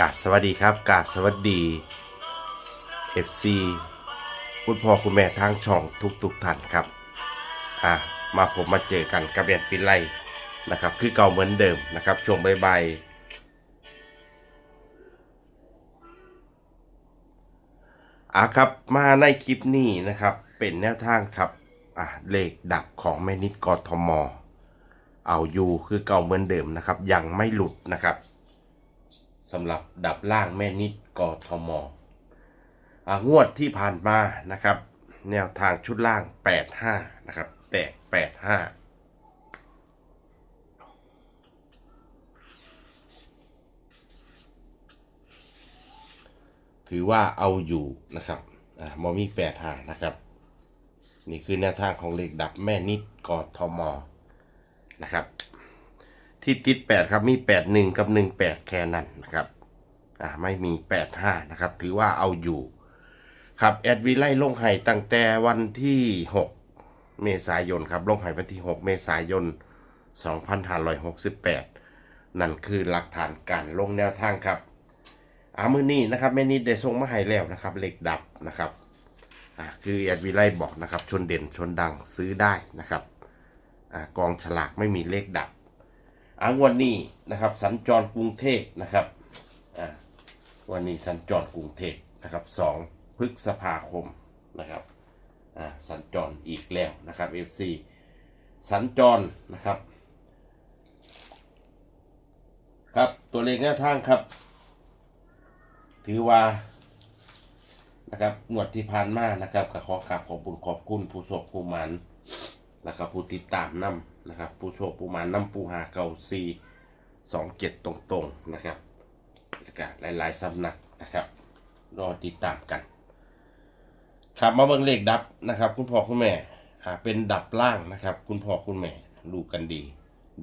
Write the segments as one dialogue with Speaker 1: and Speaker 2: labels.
Speaker 1: กาบสวัสดีครับกาบสวัสดี FC คุณพ่อคุณแม่ทางช่องทุกทุกๆท่านครับ อะมาผมมาเจอกันกับแอนปินไลนะครับ คือเก่าเหมือนเดิมนะครับ ช่วงบ่ายอะครับมาในคลิปนี้นะครับ เป็นแนวทางครับอะเลขดับของแม่นิดกทม เอาอยู่คือเก่าเหมือนเดิมนะครับ ยังไม่หลุดนะครับ สำหรับดับล่างแม่นิดกทมงวดที่ผ่านมานะครับ แนวทางชุดล่าง 85 นะครับ แตก 85ถือว่าเอาอยู่นะครับอ่ามอมี85นะครับ นี่คือแนวทางของเลขดับแม่นิดกทมนะครับ ที่ติด8ครับมี81กับ18แค่นั้นนะครับอ่าไม่มี85นะครับ ถือว่าเอาอยู่ครับแอดวีไล่ลงไห้ตั้งแต่วันที่6เมษายนครับลงไห้วันที่6เมษายน2568นั่นคือหลักฐานการลงแนวทางครับอามือนี้นะครับแม่นิดได้ส่งมาให้แล้วนะครับเหล็กดับนะครับอ่าคือแอดวีไล่บอกนะครับ ชนเด่นชนดังซื้อได้นะครับอ่ากองฉลากไม่มีเลขดับ อางวันนี้นะครับ สัญจรกรุงเทพนะครับอ่าวันนี้สัญจรกรุงเทพนะครับสองพฤษภาคมนะครับอ่าสัญจรอีกแล้วนะครับ FC สัญจรนะครับ ครับตัวเลขแนวทางครับ ถือว่านะครับงวดที่ผ่านมานะครับก็ขอกราบขอบคุณขอบคุณผู้โชคผู้หมัน แล้วก็ผู้ติดตามนำนะครับ ผู้โชคผู้มานนำผู้หาเก่าซีสองเจ็ดตรงๆนะครับแล้วก็หลายๆสำนักนะครับ รอติดตามกัน ครับมาเบิ่งเลขดับนะครับ คุณพ่อคุณแม่อ่าเป็นดับล่างนะครับ คุณพ่อคุณแม่รู้กันดี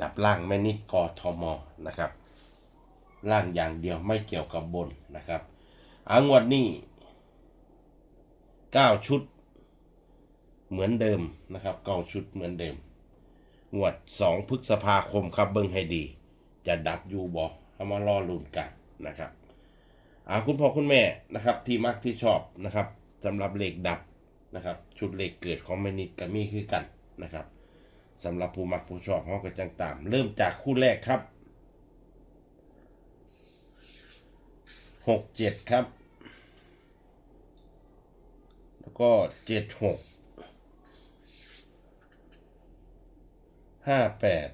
Speaker 1: ดับล่างแม่นิดกอทมนะครับ ล่างอย่างเดียวไม่เกี่ยวกับบนนะครับอางวดนี้เก้าชุด เหมือนเดิมนะครับก้าชุดเหมือนเดิมงวดสองพฤษภาคมครับเบิ้งให้ดี จะดับอยูบอเอามารอลุ้นกันนะครับอาคุณพ่อคุณแม่นะครับ ที่มักที่ชอบนะครับสำหรับเลขดับนะครับ ชุดเลขเกิดของแมนิดกับมีคือกันนะครับสำหรับผู้มักผู้ชอบเขาก็จังตาม เริ่มจากคู่แรกครับหกเจ็ดครับ แล้วก็เจ็ดหก ห้าแปด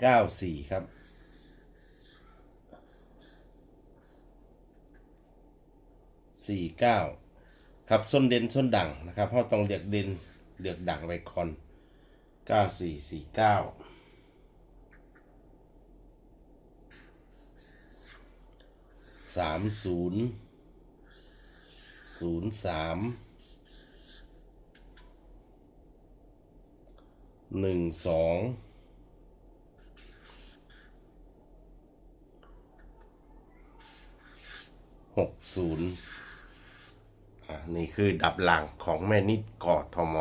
Speaker 1: เก้าสี่ครับสี่เก้าครับส้นเด่นส้นดังนะครับเพราะต้องเลือกเด่นเลือกดังไว้คอนเก้าสี่สี่เก้าสามศูนย์ ศูนย์สามหนึ่งสองหกศูนย์อ่านี่คือดับหลังของแม่นิดกอทม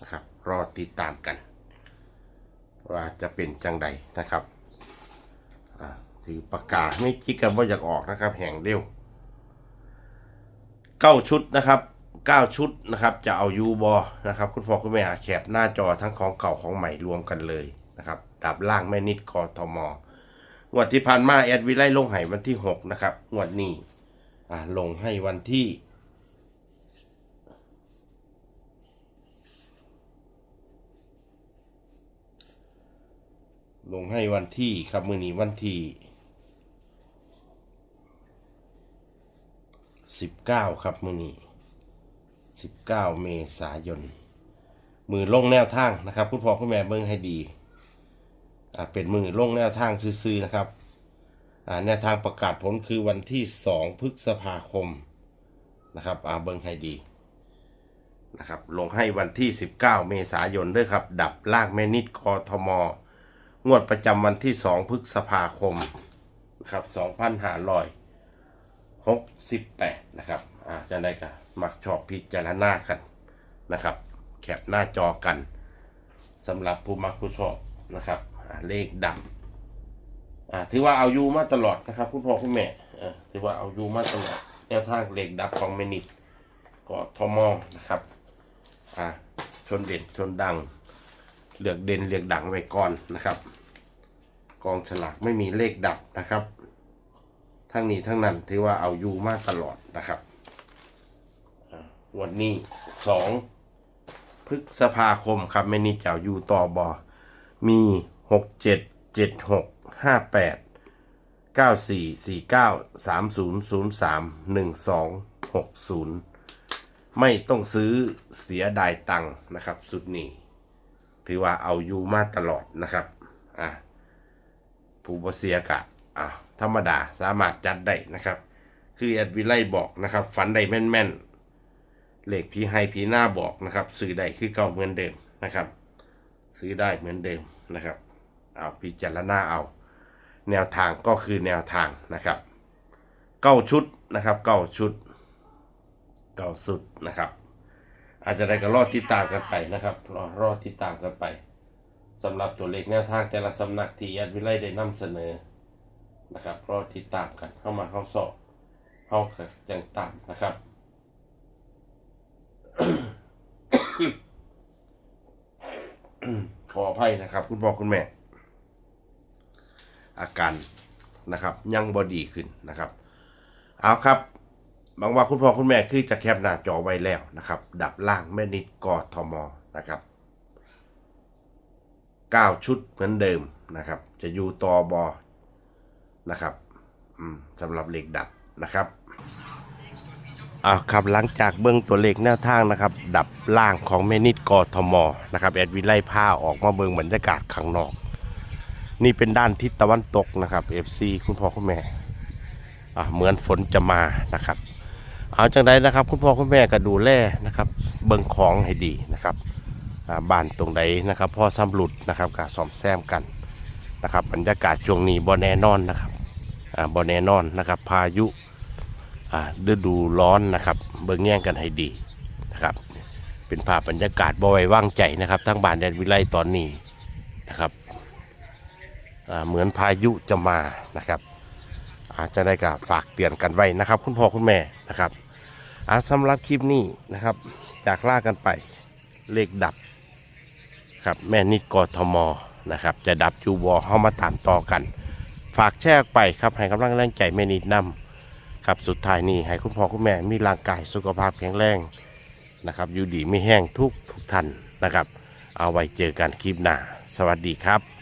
Speaker 1: นะครับ รอติดตามกัน ว่าจะเป็นจังใดนะครับ อ่าถือปากกาศไม่คิดกันว่าอยากออกนะครับ แห่งเร็ว เก้าชุดนะครับเก้าชุดนะครับ จะเอายูบอนะครับ คุณพ่อคุณแม่หาแคปหน้าจอทั้งของเก่าของใหม่รวมกันเลยนะครับดับล่างแม่นิดกอทมงวดที่ผ่านมาแอดวิไลลงไห้วันที่หกนะครับงวดนี้อ่าลงให้วันที่ลงให้วันที่ครับมือนี้วันที่ สิบเก้าครับมือนี้สิบเก้าเมษายน มือลงแนวทางนะครับ คุณพ่อคุณแม่เบิ่งให้ดี อ่า เป็นมือลงแนวทางซื้อๆนะครับ อ่า แนวทางประกาศผลคือวันที่สองพฤษภาคมนะครับ อ่า เบิ่งให้ดีนะครับ ลงให้วันที่ 19 เมษายนด้วยครับ ดับลางแม่นิดกทม งวดประจำวันที่ 2 พฤษภาคมนะครับ 2500 หกสิบแปดนะครับ อ่าจะได้กับมักชอบพิจารณากันนะครับ แคปหน้าจอกันสำหรับผู้มักผู้ชอบนะครับ เลขดับอ่าถือว่าเอาอยู่มาตลอดนะครับ คุณพ่อคุณแม่อ่าถือว่าเอาอยู่มาตลอดแนวทางเลขดับของเมนิดก็ทอมอนะครับ อ่าชนเด่นชนดังเลือกเด่นเลือกดังไว้ก่อนนะครับ กองฉลากไม่มีเลขดับนะครับ ทั้งนี้ทั้งนั้นถือว่าเอาอยู่มาตลอดนะครับวันนี้สองพฤษภาคมครับไม่นิดเจ้าอยู่ต่อบอมีหกเจ็ดเจ็ดหกห้าแปดเก้าสี่สี่เก้าสามศูนย์ศูนย์สามหนึ่งสองหกศูนย์ไม่ต้องซื้อเสียดายตังค์นะครับ สุดนี้ ถือว่าเอาอยู่มาตลอดนะครับ อะ ผู้บเสียกะอะ ธรรมดาสามารถจัดได้นะครับ คือแอดวิไลบอกนะครับ ฝันได้แม่นๆเหลขพีไฮพีหน้าบอกนะครับซื้อได้คือเก่าเหมือนเดิมนะครับ ซื้อได้เหมือนเดิมนะครับเอาพิจารณาเอา แนวทางก็คือแนวทางนะครับเก้าชุดนะครับเก้าชุดเก้าสุดนะครับ อาจจะได้ก็รอดติดตามกันไปนะครับ รอรอดติดตามกันไปสำหรับตัวเลขแนวทางแต่ละสำนักที่แอดวิไลได้นำเสนอ นะครับรอติดตามกันเข้ามาเข้าสอบเข้ากับจังตามนะครับ ขออภัยนะครับ คุณพ่อคุณแม่ อาการนะครับ ยังบอดีขึ้นนะครับ เอาครับบางว่าคุณพ่อคุณแม่คือจะแคปหน้าจอไว้แล้วนะครับ ดับล่างแม่นิดกอทมนะครับเก้าชุดเหมือนเดิมนะครับ จะอยู่ต่อบอ นะครับสำหรับเหล็กดับนะครับอ่าครับหลังจากเบื้องตัวเลขแนวทางนะครับ ดับล่างของแม่นิดกอทมนะครับแอดวิไล่ผ้าออกมาเบื้องบรรยากาศข้างนอก นี่เป็นด้านทิศตะวันตกนะครับ FC คุณพ่อคุณแม่อ่าเหมือนฝนจะมานะครับ เอาจังใดนะครับ คุณพ่อคุณแม่ก็ดูแลนะครับ เบิ่งของให้ดีนะครับอ่าบ้านตรงใดนะครับพ่อซ้ำหลุดนะครับก็ซ่อมแซมกันนะครับ บรรยากาศช่วงนี้บ่แน่นอนนะครับ อ่าบ่แน่นอนนะครับ พายุฤดูร้อนนะครับเบิ่งแย่งกันให้ดีนะครับ เป็นภาพบรรยากาศบ่ไว้ว่างใจนะครับทั้งบ้านแดนวิไลตอนนี้นะครับเหมือนพายุจะมานะครับ อาจจะได้กับฝากเตือนกันไว้นะครับ คุณพ่อคุณแม่นะครับอาสำหรับคลิปนี้นะครับ จากล่ากันไปเลขดับครับแม่นิดกทมนะครับ จะดับจูบอเข้ามาตามต่อกัน ฝากแชร์ออกไปครับให้กำลังแรงใจแม่นิดนำครับสุดท้ายนี้ให้คุณพ่อคุณแม่มีร่างกายสุขภาพแข็งแรงนะครับอยู่ดีไม่แห้งทุกทุกท่านนะครับ เอาไว้เจอกันคลิปหน้า สวัสดีครับ